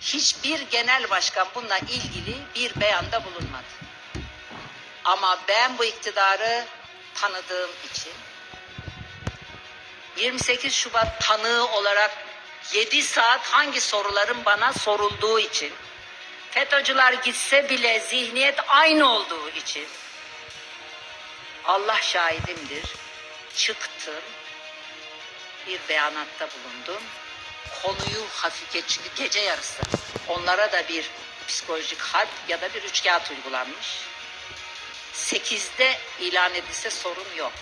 hiçbir genel başkan bununla ilgili bir beyanda bulunmadı. Ama ben bu iktidarı tanıdığım için 28 Şubat tanığı olarak 7 saat hangi soruların bana sorulduğu için FETÖ'cüler gitse bile zihniyet aynı olduğu için Allah şahidimdir çıktım bir beyanatta bulundum konuyu hafife çünkü gece yarısı onlara da bir psikolojik harp ya da bir üçkağıt uygulanmış 8'de ilan edilse sorun yok.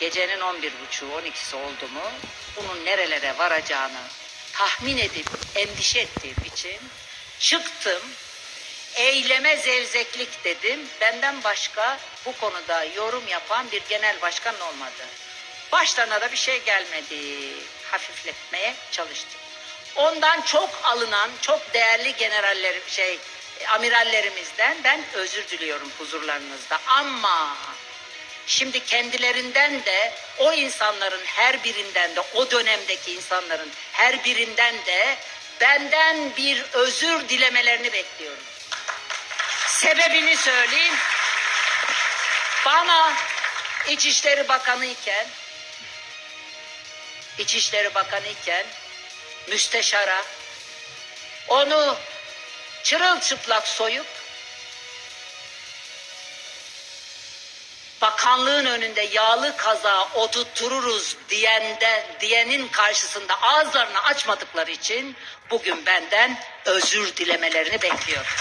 Gecenin 11.30'u 12'si oldu mu bunun nerelere varacağını tahmin edip endişe ettiğim için çıktım. Eyleme zevzeklik dedim. Benden başka bu konuda yorum yapan bir genel başkan olmadı. Başlarına da bir şey gelmedi. Hafifletmeye çalıştık. Ondan çok alınan, çok değerli generallerim şey amirallerimizden ben özür diliyorum huzurlarınızda. Ama Şimdi kendilerinden de o insanların her birinden de o dönemdeki insanların her birinden de benden bir özür dilemelerini bekliyorum. Sebebini söyleyeyim. Bana İçişleri Bakanı iken İçişleri Bakanı iken müsteşara onu çırılçıplak soyup bakanlığın önünde yağlı kaza oturtururuz diyende, diyenin karşısında ağızlarını açmadıkları için bugün benden özür dilemelerini bekliyorum.